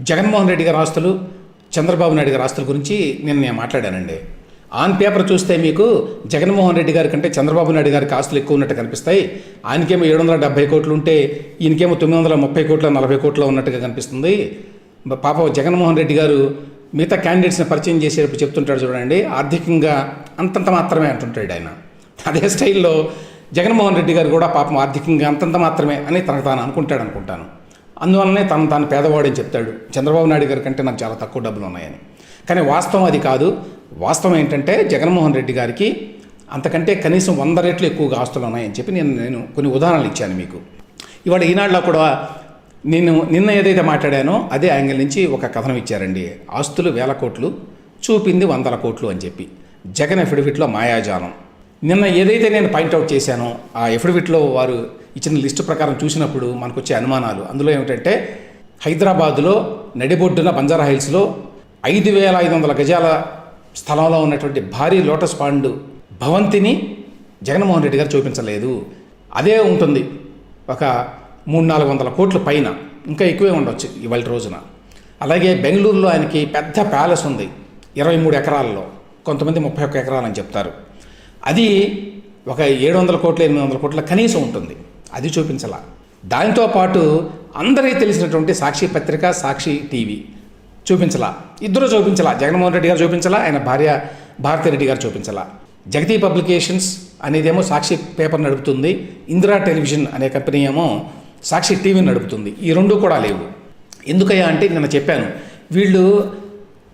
జగన్మోహన్ రెడ్డి గారి ఆస్తులు చంద్రబాబు నాయుడు గారి ఆస్తుల గురించి నేను నేను మాట్లాడానండి. ఆన్ పేపర్ చూస్తే మీకు జగన్మోహన్ రెడ్డి గారి కంటే చంద్రబాబు నాయుడు గారికి ఆస్తులు ఎక్కువ ఉన్నట్టు కనిపిస్తాయి. ఆయనకేమో ఏడు వందల డెబ్బై కోట్లు ఉంటే ఈయనకేమో తొమ్మిది వందల ముప్పై కోట్ల నలభై కోట్ల ఉన్నట్టుగా కనిపిస్తుంది. పాప పాపం జగన్మోహన్ రెడ్డి గారు మిగతా క్యాండిడేట్స్ని పరిచయం చేసేటప్పుడు చెప్తుంటాడు చూడండి ఆర్థికంగా అంతంత మాత్రమే అంటుంటాడు ఆయన. అదే స్టైల్లో జగన్మోహన్ రెడ్డి గారు కూడా పాపం ఆర్థికంగా అంతంత మాత్రమే అని తనకు తాను అనుకుంటాడు అనుకుంటాను అందువల్లనే తను తాను పేదవాడని చెప్తాడు. చంద్రబాబు నాయుడు గారి కంటే నాకు చాలా తక్కువ డబ్బులు ఉన్నాయని కానీ వాస్తవం అది కాదు. వాస్తవం ఏంటంటే జగన్మోహన్ రెడ్డి గారికి అంతకంటే కనీసం వంద రెట్లు ఎక్కువగా ఆస్తులు ఉన్నాయని చెప్పి నేను నేను కొన్ని ఉదాహరణలు ఇచ్చాను మీకు. ఇవాళ ఈనాడులో కూడా నేను నిన్న ఏదైతే మాట్లాడానో అదే యాంగిల్ నుంచి ఒక కథనం ఇచ్చారండి. ఆస్తులు వేల కోట్లు చూపింది వందల కోట్లు అని చెప్పి. జగన్ ఎఫిడవిట్లో మాయాజాలం. నిన్న ఏదైతే నేను పాయింట్అవుట్ చేశానో ఆ ఎఫిడవిట్లో వారు ఇచ్చిన లిస్టు ప్రకారం చూసినప్పుడు మనకు వచ్చే అనుమానాలు. అందులో ఏమిటంటే హైదరాబాదులో నడిబొడ్డున బంజారా హిల్స్లో ఐదు వేల ఐదు వందల గజాల స్థలంలో ఉన్నటువంటి భారీ లోటస్ పాండు భవంతిని జగన్మోహన్ రెడ్డి గారు చూపించలేదు. అదే ఉంటుంది. ఒక మూడు నాలుగు వందల కోట్ల పైన. ఇంకా ఎక్కువే ఉండొచ్చు ఇవాళ రోజున. అలాగే బెంగళూరులో ఆయనకి పెద్ద ప్యాలెస్ ఉంది. ఇరవై మూడు ఎకరాల్లో. కొంతమంది ముప్పై ఒక్క ఎకరాలని చెప్తారు. అది ఒక ఏడు వందల కోట్ల ఎనిమిది వందల కోట్ల కనీసం ఉంటుంది. అది చూపించాల. దానితో పాటు అందరికీ తెలిసినటువంటి సాక్షి పత్రిక సాక్షి టీవీ చూపించలా. ఇద్దరు చూపించలా. జగన్మోహన్ రెడ్డి గారు చూపించలా. ఆయన భార్య భారతి రెడ్డి గారు చూపించలా. జగతి పబ్లికేషన్స్ అనేదేమో సాక్షి పేపర్ నడుపుతుంది. ఇందిరా టెలివిజన్ అనే కంపెనీ ఏమో సాక్షి టీవీ నడుపుతుంది. ఈ రెండు కూడా లేవు. ఎందుకయ్యా అంటే నిన్న చెప్పాను. వీళ్ళు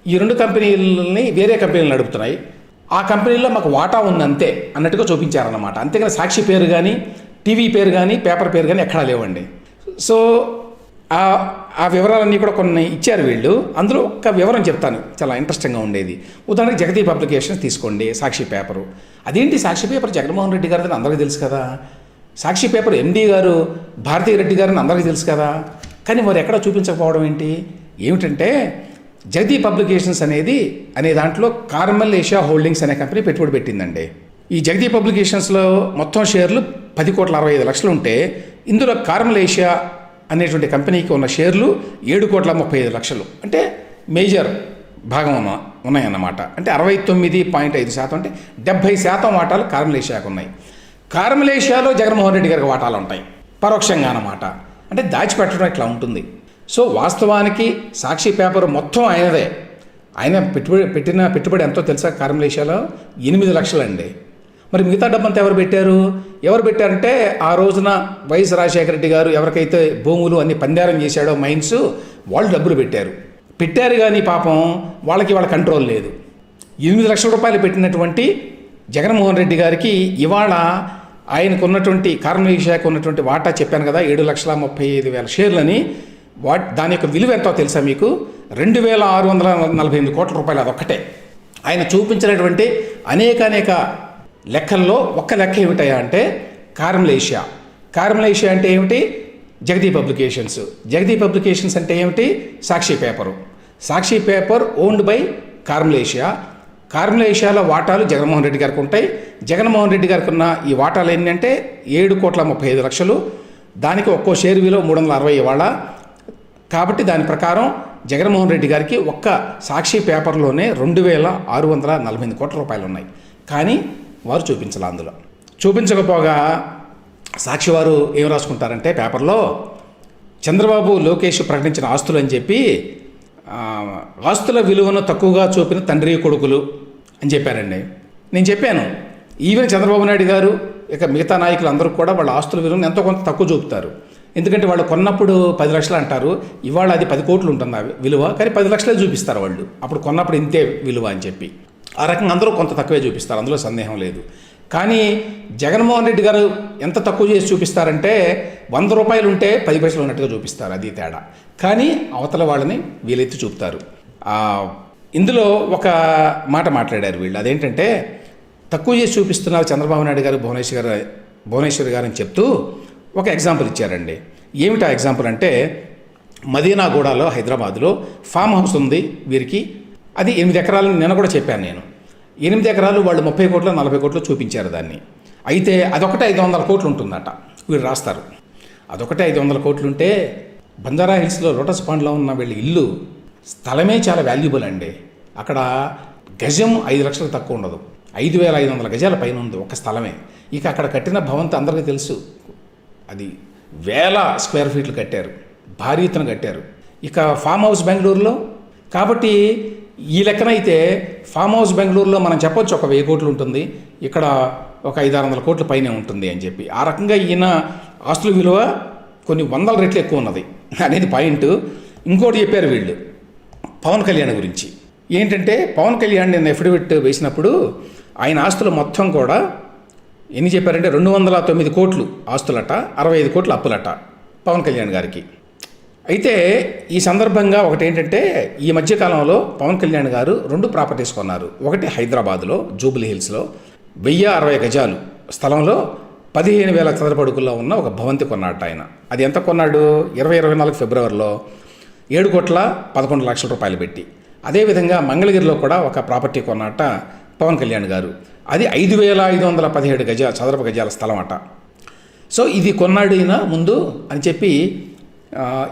ఈ రెండు కంపెనీలని వేరే కంపెనీలు నడుపుతున్నాయి. ఆ కంపెనీలో మాకు వాటా ఉంది అంతే అన్నట్టుగా చూపించారన్నమాట. అంతేగాని సాక్షి పేరు కానీ టీవీ పేరు కానీ పేపర్ పేరు కానీ ఎక్కడా లేవండి. సో ఆ ఆ వివరాలన్నీ కూడా కొన్ని ఇచ్చారు వీళ్ళు. అందులో ఒక వివరం చెప్తాను. చాలా ఇంట్రెస్టింగ్గా ఉండేది. ఉదాహరణకి జగతి పబ్లికేషన్స్ తీసుకోండి సాక్షి పేపరు. అదేంటి సాక్షి పేపర్? జగన్మోహన్ రెడ్డి గారిని అందరికీ తెలుసు కదా. సాక్షి పేపర్ ఎండీ గారు భారతీయ రెడ్డి గారిని అందరికీ తెలుసు కదా. కానీ మరి ఎక్కడ చూపించకపోవడం ఏంటి? ఏమిటంటే జగతి పబ్లికేషన్స్ అనేది అనే దాంట్లో కార్మల్ ఏషియా హోల్డింగ్స్ అనే కంపెనీ పెట్టుబడి పెట్టిందండి. ఈ జగతి పబ్లికేషన్స్లో మొత్తం షేర్లు పది కోట్ల అరవై ఐదు లక్షలు ఉంటే ఇందులో కార్మల్ ఏషియా అనేటువంటి కంపెనీకి ఉన్న షేర్లు ఏడు కోట్ల ముప్పై ఐదు లక్షలు. అంటే మేజర్ భాగం ఉన్న ఉన్నాయన్నమాట. అంటే అరవై తొమ్మిది పాయింట్ ఐదు శాతం అంటే డెబ్భై శాతం వాటాలు కార్మలేషియాకు ఉన్నాయి. కార్మలేషియాలో జగన్మోహన్ రెడ్డి గారికి వాటాలు ఉంటాయి. పరోక్షంగా అన్నమాట. అంటే దాచిపెట్టడం ఇట్లా ఉంటుంది. సో వాస్తవానికి సాక్షి పేపర్ మొత్తం ఆయనదే. ఆయన పెట్టుబడి పెట్టిన పెట్టుబడి ఎంతో తెలుసా కార్మలేషియాలో ఎనిమిది లక్షలండి. మరి మిగతా డబ్బంతా ఎవరు పెట్టారు? ఎవరు పెట్టారంటే ఆ రోజున వైఎస్ రాజశేఖర రెడ్డి గారు ఎవరికైతే భూములు అన్ని పందారం చేశాడో మైన్స్ వాళ్ళు డబ్బులు పెట్టారు. పెట్టారు కానీ పాపం వాళ్ళకి వాళ్ళ కంట్రోల్ లేదు. ఎనిమిది లక్షల రూపాయలు పెట్టినటువంటి జగన్మోహన్ రెడ్డి గారికి ఇవాళ ఆయనకు ఉన్నటువంటి కార్మలేషియాకు ఉన్నటువంటి వాటా చెప్పాను కదా ఏడు లక్షల ముప్పై ఐదు వేల షేర్లని. వాట్ దాని యొక్క విలువ ఎంతో తెలుసా మీకు? రెండు వేల ఆరు వందల నలభై ఎనిమిది కోట్ల రూపాయలు అదొక్కటే. ఆయన చూపించినటువంటి అనేక అనేక లెక్కల్లో ఒక్క లెక్క ఏమిటయా అంటే కార్మలేషియా కార్మలేషియా అంటే ఏమిటి? జగదీ పబ్లికేషన్స్. జగదీ పబ్లికేషన్స్ అంటే ఏమిటి? Sakshi paper. Sakshi paper owned by Carmel Asia కార్మలేషియాలో వాటాలు జగన్మోహన్ రెడ్డి గారికి ఉంటాయి. జగన్మోహన్ రెడ్డి గారికి ఉన్న ఈ వాటాలు ఏంటంటే ఏడు కోట్ల ముప్పై ఐదు లక్షలు. దానికి ఒక్కో షేర్ విలువ మూడు వందల అరవై ఇవాళ. కాబట్టి దాని ప్రకారం జగన్మోహన్ రెడ్డి గారికి ఒక్క సాక్షి పేపర్లోనే రెండు వేల ఆరు వందల నలభై ఎనిమిది కోట్ల రూపాయలు ఉన్నాయి. కానీ వారు చూపించాలి అందులో. చూపించకపోగా సాక్షి వారు ఏం రాసుకుంటారంటే పేపర్లో చంద్రబాబు లోకేష్ ప్రకటించిన ఆస్తులు అని చెప్పి ఆస్తుల విలువను తక్కువగా చూపిన తండ్రి కొడుకులు అని చెప్పారండి. నేను చెప్పాను ఈవెన్ చంద్రబాబు నాయుడు గారు ఇక మిగతా నాయకులు అందరూ కూడా వాళ్ళ ఆస్తుల విలువను ఎంతో కొంత తక్కువ చూపుతారు. ఎందుకంటే వాళ్ళు కొన్నప్పుడు పది లక్షలు అంటారు ఇవాళ అది పది కోట్లు ఉంటుంది విలువ కానీ పది లక్షలే చూపిస్తారు వాళ్ళు. అప్పుడు కొన్నప్పుడు ఇంతే విలువ అని చెప్పి. ఆ రకంగా అందరూ కొంత తక్కువే చూపిస్తారు. అందులో సందేహం లేదు. కానీ జగన్మోహన్ రెడ్డి గారు ఎంత తక్కువ చేసి చూపిస్తారంటే వంద రూపాయలు ఉంటే పది పైసలు ఉన్నట్టుగా చూపిస్తారు. అది తేడా. కానీ అవతల వాళ్ళని వీలెత్తి చూపుతారు. ఇందులో ఒక మాట మాట్లాడారు వీళ్ళు. అదేంటంటే తక్కువ చేసి చూపిస్తున్నారు చంద్రబాబు నాయుడు గారు భువనేశ్వర్ గారు భువనేశ్వర్ గారు అని చెప్తూ ఒక ఎగ్జాంపుల్ ఇచ్చారండి. ఏమిటా ఎగ్జాంపుల్ అంటే మదీనాగూడలో హైదరాబాద్లో ఫామ్ హౌస్ ఉంది వీరికి అది ఎనిమిది ఎకరాలు నిన్న కూడా చెప్పాను నేను. ఎనిమిది ఎకరాలు వాళ్ళు ముప్పై కోట్లు నలభై కోట్లు చూపించారు దాన్ని. అయితే అదొకటి ఐదు వందల కోట్లు ఉంటుందట వీరు రాస్తారు. అదొకటే ఐదు వందల కోట్లు ఉంటే బంజారా హిల్స్లో లోటస్ పాండ్లో ఉన్న వీళ్ళ ఇల్లు స్థలమే చాలా వాల్యుబుల్ అండి. అక్కడ గజం ఐదు లక్షలు తక్కువ ఉండదు. ఐదు వేల ఐదు వందల గజాల పైన ఉంది ఒక స్థలమే. ఇక అక్కడ కట్టిన భవంతి అందరికీ తెలుసు. అది వేల స్క్వేర్ ఫీట్లు కట్టారు. భారీ ఎత్తున కట్టారు. ఇక ఫామ్ హౌస్ బెంగళూరులో. కాబట్టి ఈ లెక్కన అయితే ఫామ్ హౌస్ బెంగళూరులో మనం చెప్పొచ్చు ఒక వెయ్యి కోట్లు ఉంటుంది. ఇక్కడ ఒక ఐదు ఆరు వందల కోట్ల పైనే ఉంటుంది అని చెప్పి. ఆ రకంగా ఈయన ఆస్తుల విలువ కొన్ని వందల రెట్లు ఎక్కువ ఉన్నది. అనేది పాయింట్. ఇంకోటి చెప్పారు వీళ్ళు. పవన్ కళ్యాణ్ గురించి. ఏంటంటే పవన్ కళ్యాణ్ నేను ఎఫిడవిట్ వేసినప్పుడు ఆయన ఆస్తులు మొత్తం కూడా ఎన్ని చెప్పారంటే రెండు వందల తొమ్మిది కోట్లు ఆస్తులట అరవై ఐదు కోట్లు అప్పులట పవన్ కళ్యాణ్ గారికి. అయితే ఈ సందర్భంగా ఒకటి ఏంటంటే ఈ మధ్యకాలంలో పవన్ కళ్యాణ్ గారు రెండు ప్రాపర్టీస్ కొన్నారు. ఒకటి హైదరాబాద్లో జూబ్లీ హిల్స్లో. వెయ్యి అరవై గజాలు స్థలంలో పదిహేను వేల చదరపడుకుల్లో ఉన్న ఒక భవంతి కొన్నాడు ఆయన. అది ఎంత కొన్నాడు? ఇరవై ఇరవై నాలుగు ఫిబ్రవరిలో ఏడు కోట్ల పదకొండు లక్షల రూపాయలు పెట్టి. అదేవిధంగా మంగళగిరిలో కూడా ఒక ప్రాపర్టీ కొన్నట పవన్ కళ్యాణ్ గారు. అది ఐదు వేల ఐదు వందల పదిహేడు గజ చదరపు గజాల స్థలం అట. సో ఇది కొన్నాడు ఈయన ముందు అని చెప్పి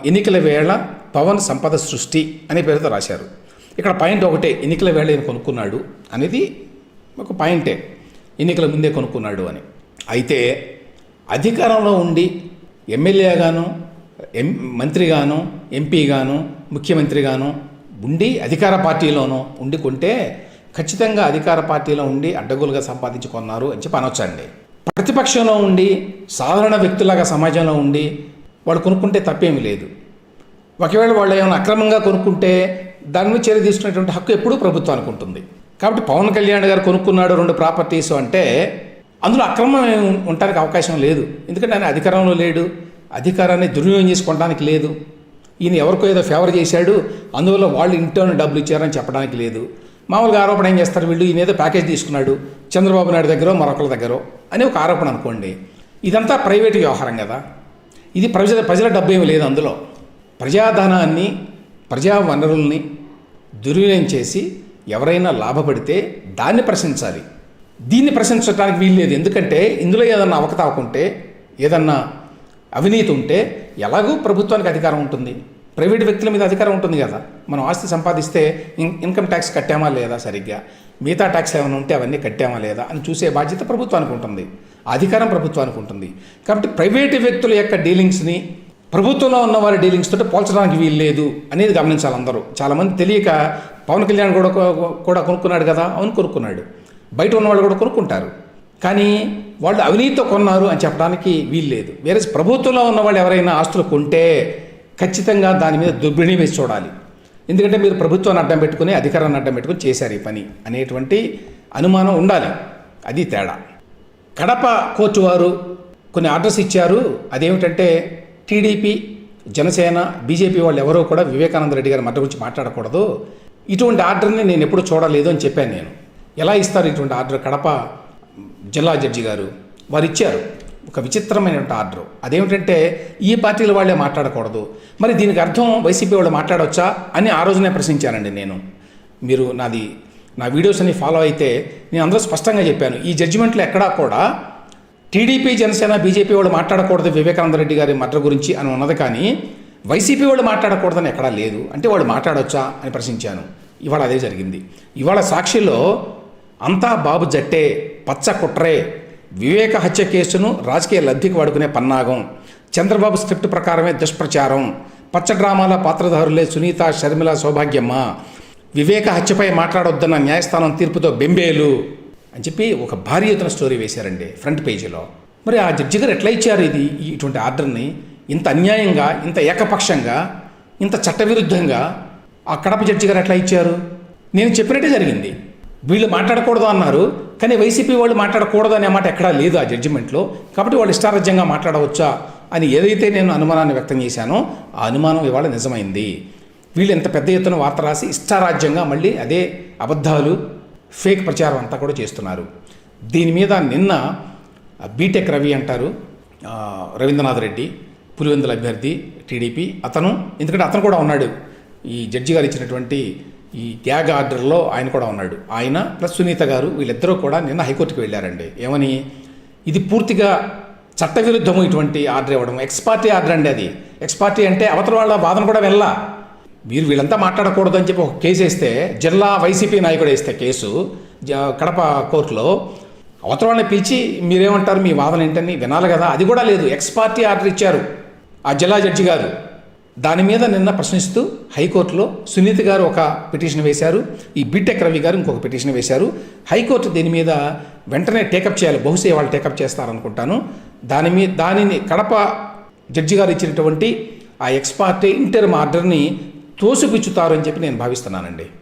ఎన్నికల వేళ పవన్ సంపద సృష్టి అనే పేరుతో రాశారు. ఇక్కడ పాయింట్ ఒకటే ఎన్నికల వేళ ఈయన కొనుక్కున్నాడు అనేది ఒక పాయింటే. ఎన్నికల ముందే కొనుక్కున్నాడు అని. అయితే అధికారంలో ఉండి ఎమ్మెల్యేగాను ఎం మంత్రిగాను ఎంపీగాను ముఖ్యమంత్రిగాను ఉండి అధికార పార్టీలోనూ ఉండి కొంటే ఖచ్చితంగా అధికార పార్టీలో ఉండి అడ్డగోలుగా సంపాదించుకున్నారు అని చెప్పి అనొచ్చండి. ప్రతిపక్షంలో ఉండి సాధారణ వ్యక్తులాగా సమాజంలో ఉండి వాళ్ళు కొనుక్కుంటే తప్పేమీ లేదు. ఒకవేళ వాళ్ళు ఏమైనా అక్రమంగా కొనుక్కుంటే దాని మీద చర్య తీసుకునేటువంటి హక్కు ఎప్పుడూ ప్రభుత్వానికి ఉంటుంది. కాబట్టి పవన్ కళ్యాణ్ గారు కొనుక్కున్నాడు రెండు ప్రాపర్టీస్ అంటే అందులో అక్రమం ఉండడానికి అవకాశం లేదు. ఎందుకంటే ఆయన అధికారంలో లేడు. అధికారాన్ని దుర్వినియోగం చేసుకోవడానికి లేదు. ఈయన ఎవరికో ఏదో ఫేవర్ చేశాడు. అందువల్ల వాళ్ళు ఇంటర్న్ డబ్బులు ఇచ్చారని చెప్పడానికి లేదు. మామూలుగా ఆరోపణ ఏం చేస్తారు వీళ్ళు? ఈయన ఏదో ప్యాకేజ్ తీసుకున్నాడు. చంద్రబాబు నాయుడు దగ్గర మరొకరి దగ్గర అని ఒక ఆరోపణ అనుకోండి. ఇదంతా ప్రైవేట్ వ్యవహారం కదా. ఇది ప్రజల ప్రజల డబ్బు ఏమి లేదు అందులో. ప్రజాధనాన్ని ప్రజా వనరుల్ని దుర్వినియోగం చేసి ఎవరైనా లాభపడితే దాన్ని ప్రశ్నించాలి. దీన్ని ప్రశ్నించడానికి వీల్లేదు ఎందుకంటే ఇందులో ఏదన్నా అవకతవకుంటే ఏదన్నా అవినీతి ఉంటే ఎలాగూ ప్రభుత్వానికి అధికారం ఉంటుంది. ప్రైవేట్ వ్యక్తుల మీద అధికారం ఉంటుంది కదా. మనం ఆస్తి సంపాదిస్తే ఇన్ ఇన్కమ్ ట్యాక్స్ కట్టామా లేదా సరిగ్గా? మిగతా ట్యాక్స్ ఏమైనా ఉంటే అవన్నీ కట్టామా లేదా అని చూసే బాధ్యత ప్రభుత్వానికి ఉంటుంది. అధికారం ప్రభుత్వానికి ఉంటుంది కాబట్టి ప్రైవేటు వ్యక్తుల యొక్క డీలింగ్స్ని ప్రభుత్వంలో ఉన్న వారి డీలింగ్స్ తోటి పోల్చడానికి వీలు లేదు అనేది గమనించాలి అందరూ. చాలామంది తెలియక పవన్ కళ్యాణ్ కూడా కూడా కొనుక్కున్నాడు కదా అవును కొనుక్కున్నాడు. బయట ఉన్న వాళ్ళు కూడా కొనుక్కుంటారు. కానీ వాళ్ళు అవినీతితో కొన్నారు అని చెప్పడానికి వీలు లేదు. వేరే ప్రభుత్వంలో ఉన్న వాళ్ళు ఎవరైనా ఆస్తులు కొంటే ఖచ్చితంగా దాని మీద దుర్బిణి వేసి చూడాలి. ఎందుకంటే మీరు ప్రభుత్వాన్ని అడ్డం పెట్టుకుని అధికారాన్ని అడ్డం పెట్టుకుని చేశారు ఈ పని అనేటువంటి అనుమానం ఉండాలి. అది తేడా. కడప కోర్టు వారు కొన్ని ఆర్డర్స్ ఇచ్చారు. అదేమిటంటే టీడీపీ జనసేన బీజేపీ వాళ్ళు ఎవరో కూడా వివేకానంద రెడ్డి గారి మధ్య గురించి మాట్లాడకూడదు. ఇటువంటి ఆర్డర్ని నేను ఎప్పుడు చూడలేదు అని చెప్పాను నేను. ఎలా ఇస్తారు ఇటువంటి ఆర్డర్? కడప జిల్లా జడ్జి గారు వారు ఇచ్చారు. ఒక విచిత్రమైనటువంటి ఆర్డర్. అదేమిటంటే ఈ పార్టీల వాళ్ళే మాట్లాడకూడదు. మరి దీనికి అర్థం వైసీపీ వాళ్ళు మాట్లాడవచ్చా అని ఆ రోజునే ప్రశ్నించానండి నేను. మీరు నాది నా వీడియోస్ అన్ని ఫాలో అయితే నేను అందరూ స్పష్టంగా చెప్పాను. ఈ జడ్జిమెంట్లో ఎక్కడా కూడా టీడీపీ జనసేన బీజేపీ వాళ్ళు మాట్లాడకూడదు వివేకానంద రెడ్డి గారి మర్డర్ గురించి అని ఉన్నది కానీ వైసీపీ వాళ్ళు మాట్లాడకూడదని ఎక్కడా లేదు. అంటే వాళ్ళు మాట్లాడొచ్చా అని ప్రశ్నించాను. ఇవాళ అదే జరిగింది. ఇవాళ సాక్షిలో అంతా బాబు జట్టే పచ్చ కుట్రే వివేక హత్య కేసును రాజకీయ లబ్ధికి వాడుకునే పన్నాగం. చంద్రబాబు స్క్రిప్ట్ ప్రకారమే దుష్ప్రచారం. పచ్చ డ్రామాల పాత్రధారులే సునీత షర్మిల సౌభాగ్యమ్మ. వివేక హత్యపై మాట్లాడొద్దన్న న్యాయస్థానం తీర్పుతో బెంబేలు అని చెప్పి ఒక భారీ ఎత్తున స్టోరీ వేశారండి ఫ్రంట్ పేజీలో. మరి ఆ జడ్జి గారు ఎట్లా ఇచ్చారు ఇది ఇటువంటి ఆర్డర్ని? ఇంత అన్యాయంగా ఇంత ఏకపక్షంగా ఇంత చట్టవిరుద్ధంగా ఆ కడప జడ్జి గారు ఎట్లా ఇచ్చారు? నేను చెప్పినట్టే జరిగింది. వీళ్ళు మాట్లాడకూడదు అన్నారు కానీ వైసీపీ వాళ్ళు మాట్లాడకూడదు అనే మాట ఎక్కడా లేదు ఆ జడ్జిమెంట్లో. కాబట్టి వాళ్ళు ఇష్టారాజ్యంగా మాట్లాడవచ్చా అని ఏదైతే నేను అనుమానాన్ని వ్యక్తం చేశానో ఆ అనుమానం ఇవాళ నిజమైంది. వీళ్ళు ఎంత పెద్ద ఎత్తున వార్త రాసి ఇష్టారాజ్యంగా మళ్ళీ అదే అబద్ధాలు ఫేక్ ప్రచారం అంతా కూడా చేస్తున్నారు. దీని మీద నిన్న బీటెక్ రవి అంటారు రవీంద్రనాథ్ రెడ్డి పులివెందుల అభ్యర్థి టీడీపీ. అతను ఎందుకంటే అతను కూడా ఉన్నాడు. ఈ జడ్జి గారు ఇచ్చినటువంటి ఈ త్యాగ ఆర్డర్లో ఆయన కూడా ఉన్నాడు. ఆయన ప్లస్ సునీత గారు వీళ్ళిద్దరూ కూడా నిన్న హైకోర్టుకి వెళ్ళారండి. ఏమని? ఇది పూర్తిగా చట్టవిరుద్ధము ఇటువంటి ఆర్డర్ ఇవ్వడం ఎక్స్పార్టీ ఆర్డర్ అండి అది. ఎక్స్పార్టీ అంటే అవతల వాళ్ళ బాధను కూడా వెళ్ళా. మీరు వీళ్ళంతా మాట్లాడకూడదు అని చెప్పి ఒక కేసు వేస్తే జిల్లా వైసీపీ నాయకుడు వేస్తే కేసు జ- కడప కోర్టులో అవతరాన్ని పిలిచి మీరేమంటారు మీ వాదన ఏంటని వినాలి కదా. అది కూడా లేదు. ఎక్స్ పార్టీ ఆర్డర్ ఇచ్చారు ఆ జిల్లా జడ్జి గారు. దాని మీద నిన్న ప్రశ్నిస్తూ హైకోర్టులో సునీత గారు ఒక పిటిషన్ వేశారు. ఈ బిటెక్ రవి గారు ఇంకొక పిటిషన్ వేశారు. హైకోర్టు దీని మీద వెంటనే టేకప్ చేయాలి. బహుశా వాళ్ళు టేకప్ చేస్తారనుకుంటాను. దాని మీద దానిని కడప జడ్జి గారు ఇచ్చినటువంటి ఆ ఎక్స్ పార్టీ ఇంటర్మ్ ఆర్డర్ని తోసిపుచ్చుతారని చెప్పి నేను భావిస్తున్నానండి.